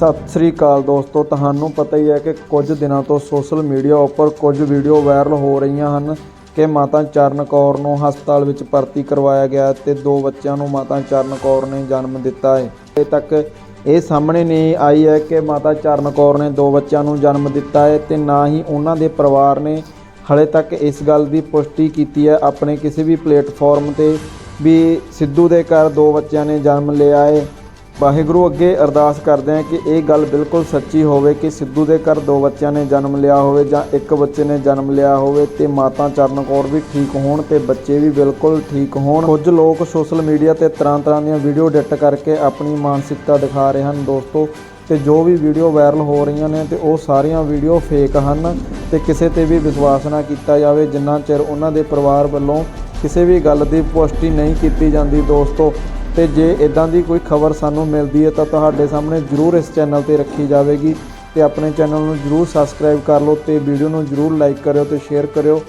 ਸਤਿ ਸ੍ਰੀ ਅਕਾਲ ਦੋਸਤੋ, ਤੁਹਾਨੂੰ ਪਤਾ ਹੀ ਹੈ ਕਿ ਕੁਝ ਦਿਨਾਂ ਤੋਂ ਸੋਸ਼ਲ ਮੀਡੀਆ ਉੱਪਰ ਕੁਝ ਵੀਡੀਓ ਵਾਇਰਲ ਹੋ ਰਹੀਆਂ ਹਨ ਕਿ ਮਾਤਾ ਚਰਨ ਕੌਰ ਨੂੰ ਹਸਪਤਾਲ ਵਿੱਚ ਭਰਤੀ ਕਰਵਾਇਆ ਗਿਆ ਹੈ ਤੇ ਦੋ ਬੱਚਿਆਂ ਨੂੰ ਮਾਤਾ ਚਰਨ ਕੌਰ ਨੇ ਜਨਮ ਦਿੱਤਾ ਹੈ। ਅਜੇ ਤੱਕ ਇਹ ਸਾਹਮਣੇ ਨਹੀਂ ਆਈ ਹੈ ਕਿ ਮਾਤਾ ਚਰਨ ਕੌਰ ਨੇ ਦੋ ਬੱਚਿਆਂ ਨੂੰ ਜਨਮ ਦਿੱਤਾ ਹੈ ਤੇ ਨਾ ਹੀ ਉਹਨਾਂ ਦੇ ਪਰਿਵਾਰ ਨੇ ਹਲੇ ਤੱਕ ਇਸ ਗੱਲ ਦੀ ਪੁਸ਼ਟੀ ਕੀਤੀ ਹੈ। ਆਪਣੇ ਕਿਸੇ ਵੀ ਪਲੇਟਫਾਰਮ ਤੇ ਵੀ ਸਿੱਧੂ ਦੇ ਘਰ ਦੋ ਬੱਚਿਆਂ ਨੇ ਜਨਮ ਲਿਆ ਹੈ। ਵਾਹਿਗੁਰੂ, ਅੱਗੇ ਅਰਦਾਸ ਕਰਦੇ ਹਾਂ ਕਿ ਇਹ ਗੱਲ ਬਿਲਕੁਲ ਸੱਚੀ ਹੋਵੇ ਕਿ ਸਿੱਧੂ ਦੇ ਘਰ ਦੋ ਬੱਚਿਆਂ ਨੇ ਜਨਮ ਲਿਆ ਹੋਵੇ ਜਾਂ ਇੱਕ ਬੱਚੇ ਨੇ ਜਨਮ ਲਿਆ ਹੋਵੇ ਤੇ ਮਾਤਾ ਚਰਨ ਕੌਰ ਵੀ ਠੀਕ ਹੋਣ ਤੇ ਬੱਚੇ ਵੀ ਬਿਲਕੁਲ ਠੀਕ ਹੋਣ। ਕੁਝ ਲੋਕ ਸੋਸ਼ਲ ਮੀਡੀਆ ਤੇ ਤਰ੍ਹਾਂ ਤਰ੍ਹਾਂ ਦੀਆਂ ਵੀਡੀਓ ਐਡਿਟ ਕਰਕੇ ਆਪਣੀ ਮਾਨਸਿਕਤਾ ਦਿਖਾ ਰਹੇ ਹਨ ਦੋਸਤੋ ਤੇ ਜੋ ਵੀ ਵੀਡੀਓ ਵਾਇਰਲ ਹੋ ਰਹੀਆਂ ਨੇ ਤੇ ਉਹ ਸਾਰੀਆਂ ਵੀਡੀਓ ਫੇਕ ਹਨ ਤੇ ਕਿਸੇ ਤੇ ਵੀ ਵਿਸ਼ਵਾਸ ਨਾ ਕੀਤਾ ਜਾਵੇ। ਜਿੰਨਾ ਚਿਰ ਉਹਨਾਂ ਦੇ ਪਰਿਵਾਰ ਵੱਲੋਂ ਕਿਸੇ ਵੀ ਗੱਲ ਦੀ ਪੁਸ਼ਟੀ ਨਹੀਂ ਕੀਤੀ ਜਾਂਦੀ ਦੋਸਤੋ ਤੇ ਜੇ ਇਦਾਂ ਦੀ ਕੋਈ ਖਬਰ ਸਾਨੂੰ ਮਿਲਦੀ ਹੈ ਤਾਂ ਤੁਹਾਡੇ ਸਾਹਮਣੇ ਜ਼ਰੂਰ ਇਸ ਚੈਨਲ ਤੇ ਰੱਖੀ ਜਾਵੇਗੀ ਤੇ ਆਪਣੇ ਚੈਨਲ ਨੂੰ ਜ਼ਰੂਰ ਸਬਸਕ੍ਰਾਈਬ ਕਰ ਲਓ ਤੇ ਵੀਡੀਓ ਨੂੰ ਜ਼ਰੂਰ ਲਾਈਕ ਕਰਿਓ ਤੇ ਸ਼ੇਅਰ ਕਰਿਓ।